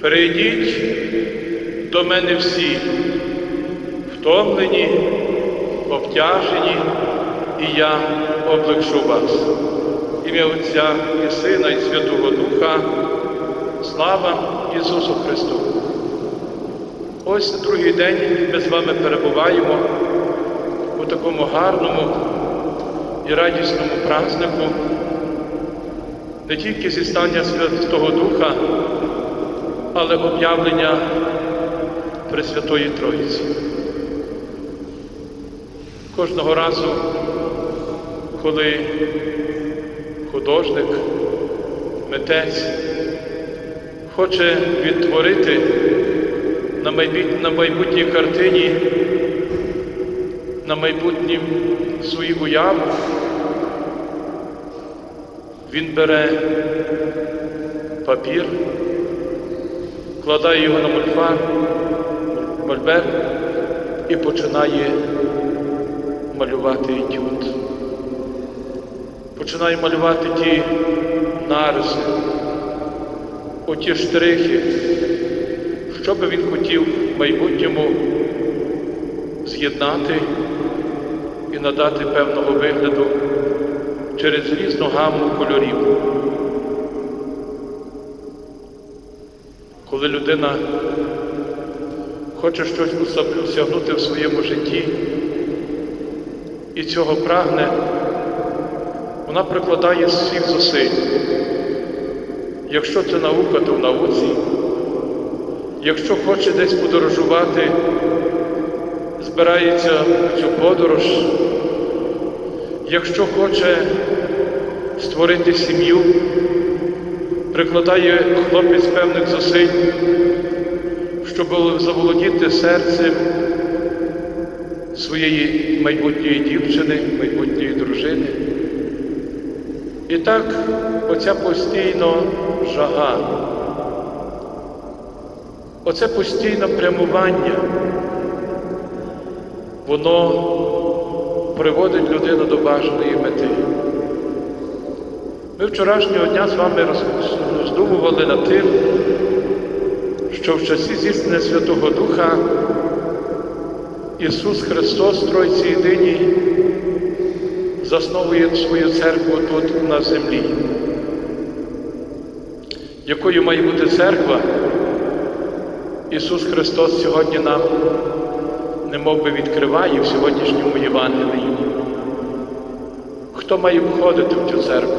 Прийдіть до мене всі, втомлені, обтяжені, і я облегшу вас. Ім'я Отця і Сина, і Святого Духа. Слава Ісусу Христу! Ось другий день ми з вами перебуваємо у такому гарному і радісному празднику, не тільки зістання Святого Духа, але об'явлення Пресвятої Троїці. Кожного разу, коли художник, митець хоче відтворити на майбутній картині, на майбутнім свою уяву, він бере папір, вкладає його на мольберт і починає малювати етюд. Починає малювати ті нариси, оті штрихи, що би він хотів в майбутньому з'єднати і надати певного вигляду через різну гаму кольорів. Коли людина хоче щось осягнути в своєму житті і цього прагне, вона прикладає всіх зусиль. Якщо це наука, то в науці. Якщо хоче десь подорожувати, збирається в цю подорож. Якщо хоче створити сім'ю, прикладає хлопець певних зусиль, щоб заволодіти серцем своєї майбутньої дівчини, майбутньої дружини. І так оця постійно жага, оце постійне прямування, воно приводить людину до бажаної мети. Ми вчорашнього дня з вами роз- роздумували над тим, що в часі зіснення Святого Духа Ісус Христос Тройці єдиній засновує свою церкву тут на землі. Якою має бути церква? Ісус Христос сьогодні нам немов би відкриває в сьогоднішньому Євангелії. Хто має входити в цю церкву?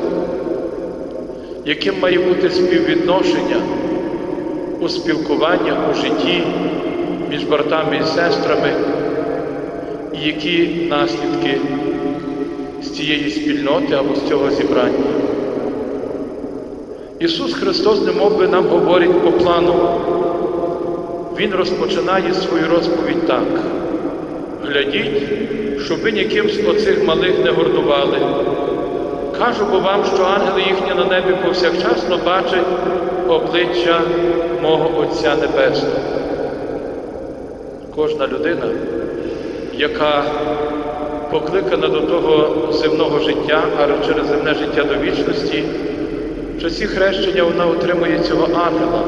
Яким має бути співвідношення у спілкуванні, у житті між братами і сестрами, і які наслідки з цієї спільноти або з цього зібрання? Ісус Христос, немов би нам говорить по плану. Він розпочинає свою розповідь так. Глядіть, щоб ви ніким з оцих малих не гордували. Кажу бо вам, що ангели їхні на небі повсякчасно бачать обличчя мого Отця Небесного. Кожна людина, яка покликана до того земного життя, а через земне життя до вічності, в часі хрещення вона отримує цього ангела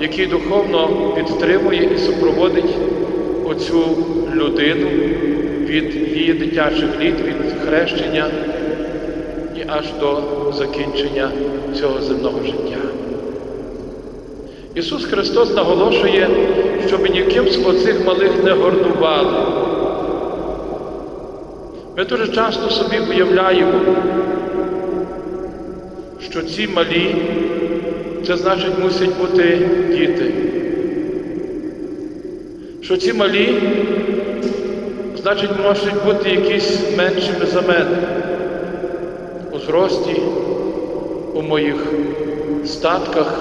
який духовно підтримує і супроводить оцю людину від її дитячих літ, від хрещення аж до закінчення цього земного життя. Ісус Христос наголошує, щоб ніким з оцих малих не гордували. Ми дуже часто собі уявляємо, що ці малі це значить мусять бути діти. Що ці малі, значить, можуть бути якісь меншими за мене зрості, у моїх статках,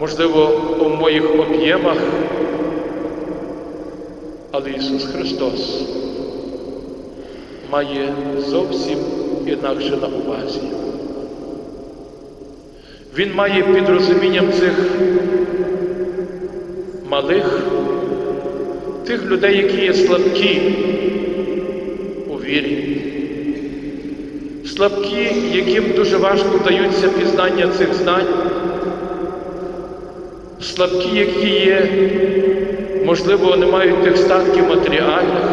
можливо, у моїх об'ємах. Але Ісус Христос має зовсім інакше на увазі. Він має під розумінням цих малих, тих людей, які є слабкі слабкі, яким дуже важко вдаються пізнання цих знань, слабкі, які є, можливо, не мають тих статків матеріальних,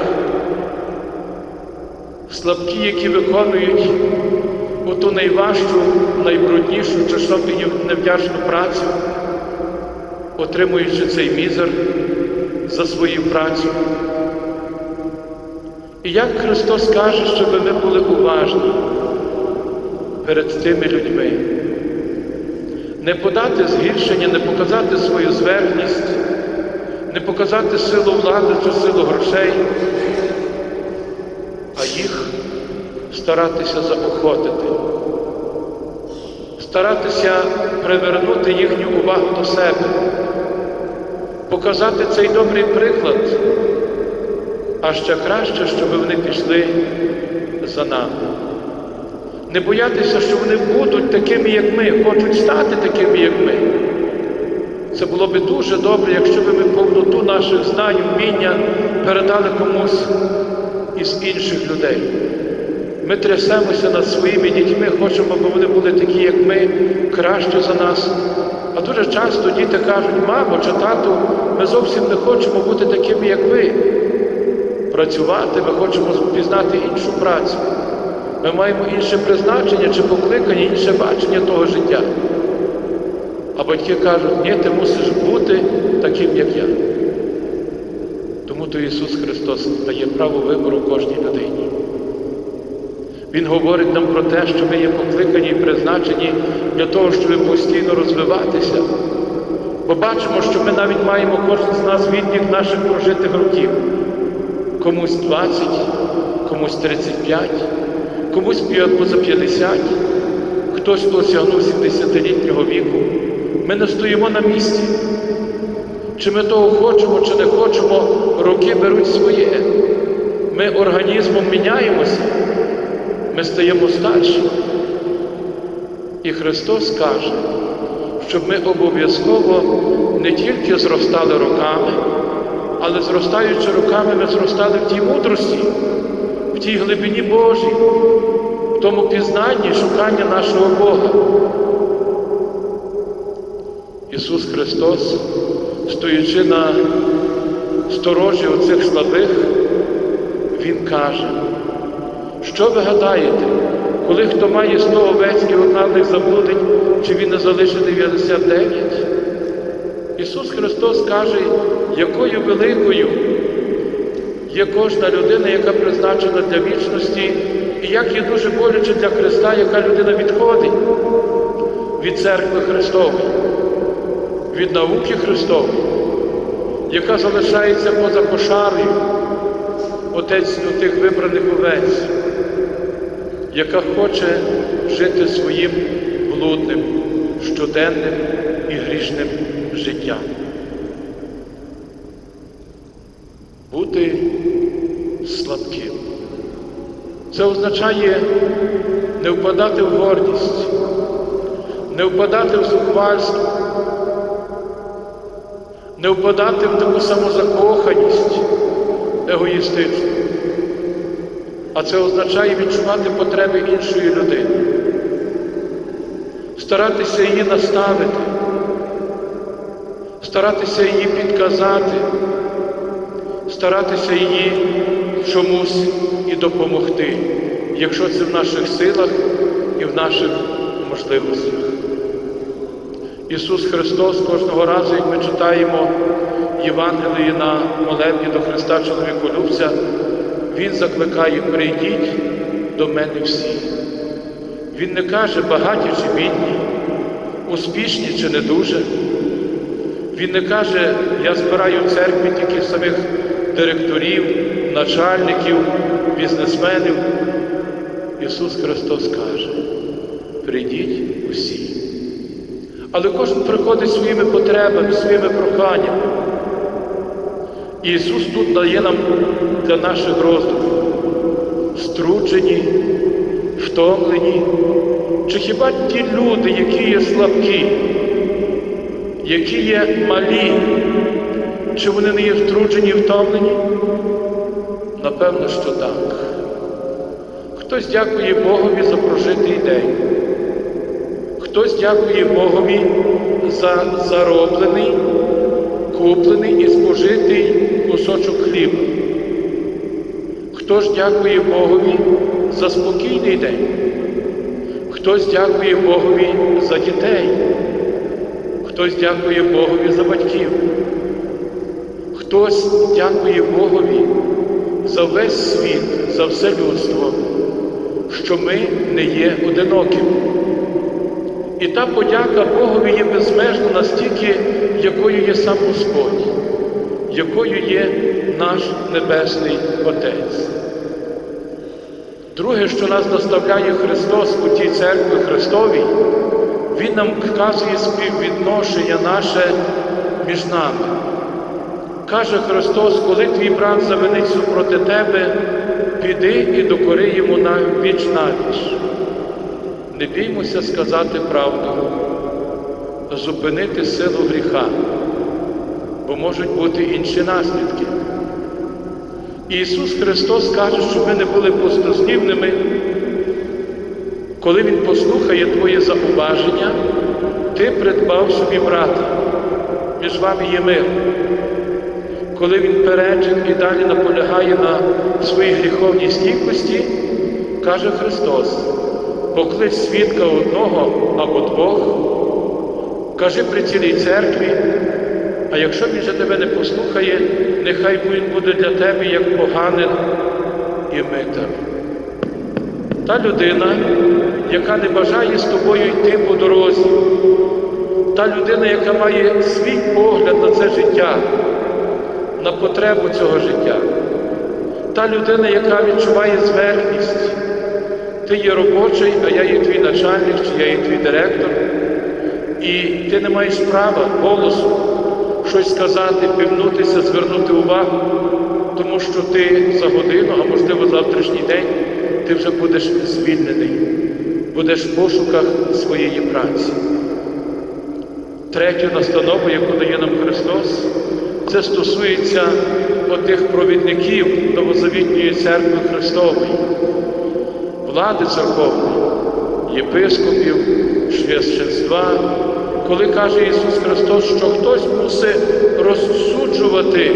слабкі, які виконують оту найважчу, найбруднішу, часом невдячну працю, отримуючи цей мізер за свою працю. І як Христос каже, щоб ми були уважні перед тими людьми, не подати згіршення, не показати свою зверхність, не показати силу влади чи силу грошей, а їх старатися заохотити, старатися привернути їхню увагу до себе, показати цей добрий приклад, а ще краще, щоб вони пішли за нами. Не боятися, що вони будуть такими, як ми, хочуть стати такими, як ми. Це було би дуже добре, якщо б ми повноту наших знань, вміння передали комусь із інших людей. Ми трясемося над своїми дітьми, хочемо, аби вони були такі, як ми, краще за нас. А дуже часто діти кажуть, мамо чи тату, ми зовсім не хочемо бути такими, як ви. Працювати, ми хочемо пізнати іншу працю. Ми маємо інше призначення чи покликання, інше бачення того життя. А батьки кажуть, ні, ти мусиш бути таким, як я. Тому то Ісус Христос дає право вибору кожній людині. Він говорить нам про те, що ми є покликані і призначені для того, щоб постійно розвиватися. Бо бачимо, що ми навіть маємо кожен з нас відлік наших прожитих років. Комусь 20, комусь 35, комусь поза 50, хтось досягнув 70-літнього віку. Ми не стоїмо на місці. Чи ми того хочемо, чи не хочемо, роки беруть своє. Ми організмом міняємося, ми стаємо старші. І Христос каже, щоб ми обов'язково не тільки зростали роками, але зростаючи роками, ми зростали в тій мудрості, в тій глибині Божій, тому пізнанні, шуканні нашого Бога. Ісус Христос, стоячи на сторожі оцих слабих, Він каже, що ви гадаєте, коли хто має 100 овець і одна них заблудить, чи він не залишить 99? Ісус Христос каже, якою великою є кожна людина, яка призначена для вічності, і як є дуже боляче для Христа, яка людина відходить від церкви Христової, від науки Христової, яка залишається поза кошарою отець тих вибраних овець, яка хоче жити своїм блудним, щоденним і грішним життям. Бути слабким. Це означає не впадати в гордість, не впадати в зухвальство, не впадати в таку самозакоханість егоїстичну. А це означає відчувати потреби іншої людини, старатися її наставити, старатися її підказати, старатися її чомусь допомогти, якщо це в наших силах і в наших можливостях. Ісус Христос кожного разу, як ми читаємо Євангелії на молебні до Христа чоловіколюбця, Він закликає, прийдіть до мене всі. Він не каже, багаті чи бідні, успішні чи не дуже. Він не каже, я збираю церкві тільки самих директорів, начальників, бізнесменів. Ісус Христос каже, прийдіть усі. Але кожен приходить своїми потребами, своїми проханнями. І Ісус тут дає нам для наших роздумів струджені, втомлені, чи хіба ті люди, які є слабкі, які є малі, чи вони не є втруджені і втомлені? Напевно, що так. Хтось дякує Богові за прожитий день. Хтось дякує Богові за зароблений, куплений і спожитий кусочок хліба. Хто ж дякує Богові за спокійний день? Хтось дякує Богові за дітей, хтось дякує Богові за батьків, хтось дякує Богові за весь світ, за все людство, що ми не є одиноким. І та подяка Богові є безмежна настільки, якою є сам Господь, якою є наш Небесний Отець. Друге, що нас наставляє Христос у тій церкві Христовій, Він нам вказує співвідношення наше між нами. Каже Христос, коли твій брат завинить супроти тебе, піди і докори йому на віч навіч. Не біймося сказати правду, зупинити силу гріха, бо можуть бути інші наслідки. Ісус Христос каже, щоб ми не були пустослівними, коли Він послухає Твоє зауваження, ти придбав собі брата, між вами є мир. Коли він перечить і далі наполягає на своїй гріховній стійкості, каже Христос, поклич свідка одного або двох, кажи при цілій церкві, а якщо він же тебе не послухає, нехай він буде для тебе як поганин і митар. Та людина, яка не бажає з тобою йти по дорозі, та людина, яка має свій погляд на це життя, на потребу цього життя, та людина, яка відчуває зверхність, ти є робочий, а я є твій начальник, чи я є твій директор, і ти не маєш права голосу щось сказати, півнутися, звернути увагу, тому що ти за годину, а можливо завтрашній день, ти вже будеш звільнений, будеш в пошуках своєї праці. Третю настанову, яку дає нам Христос, це стосується отих провідників новозавітньої церкви Христової, влади церковної, єпископів, священства, коли каже Ісус Христос, що хтось мусить розсуджувати,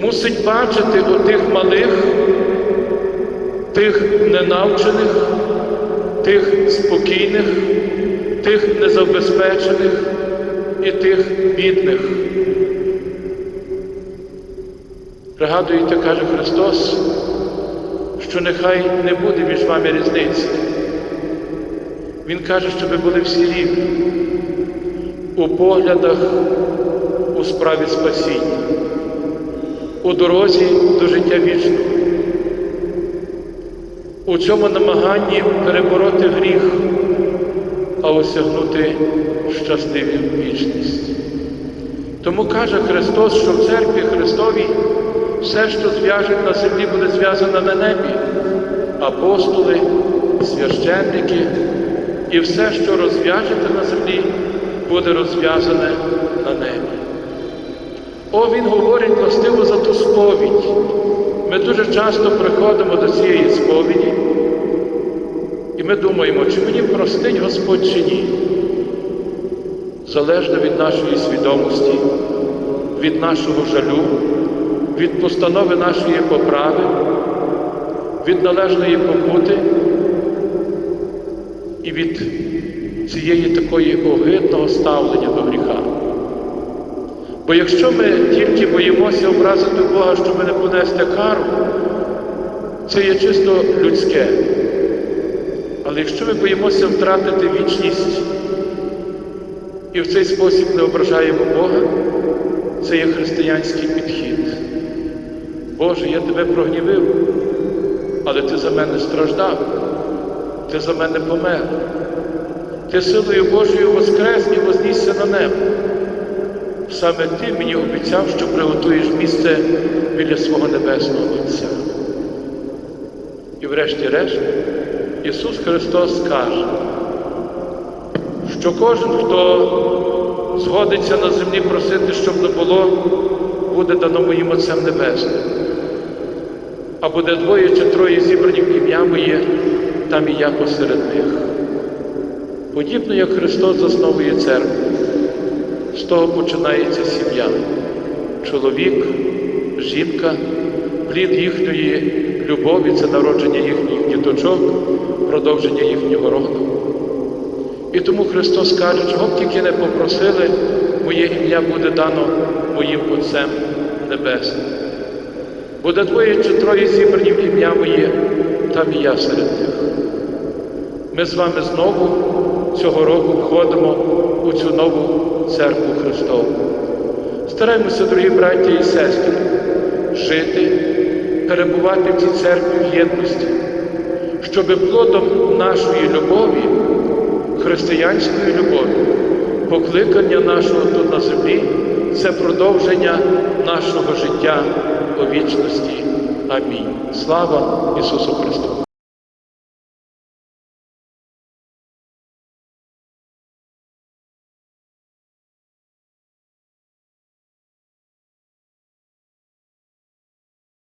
мусить бачити отих малих, тих ненавчених, тих спокійних, тих незабезпечених і тих бідних. Пригадуєте, каже Христос, що нехай не буде між вами різниці. Він каже, що ви були всі рівні у поглядах у справі спасіння, у дорозі до життя вічного, у цьому намаганні перебороти гріх, а осягнути щасливу вічність. Тому каже Христос, що в церкві Христовій все, що зв'яжуть на землі, буде зв'язано на небі. Апостоли, священники і все, що розв'яжете на землі, буде розв'язане на небі. О, Він говорить властиво за ту сповідь. Ми дуже часто приходимо до цієї сповіді, і ми думаємо, чи мені простить Господь чи ні. Залежно від нашої свідомості, від нашого жалю, від постанови нашої поправи, від належної побути і від цієї такої огидного ставлення до гріха. Бо якщо ми тільки боїмося образити Бога, щоб не понести кару, це є чисто людське. Але якщо ми боїмося втратити вічність і в цей спосіб не ображаємо Бога, це є християнський підхід. Боже, я тебе прогнівив, але ти за мене страждав, ти за мене помер. Ти силою Божою воскрес і вознісся на небо. Саме ти мені обіцяв, що приготуєш місце біля свого Небесного Отця. І врешті-решт Ісус Христос каже, що кожен, хто згодиться на землі просити, щоб не було, буде дано моїм Отцем Небесним. А буде двоє чи троє зібрані в ім'я моє, там і я посеред них. Подібно як Христос засновує церкву, з того починається сім'я. Чоловік, жінка, плід їхньої любові це народження їхніх діточок, продовження їхнього роду. І тому Христос каже, чого б тільки не попросили, моє ім'я буде дано моїм Отцем Небесним. Буде двоє чи троє зібрані в ім'я моє, там і я серед них. Ми з вами знову цього року входимо у цю нову церкву Христову. Стараємося, дорогі браті і сестри, жити, перебувати в цій церкві в єдності, щоб плодом нашої любові, християнської любові, покликання нашого тут на землі це продовження нашого життя у вічності. Амінь. Слава Ісусу Христу!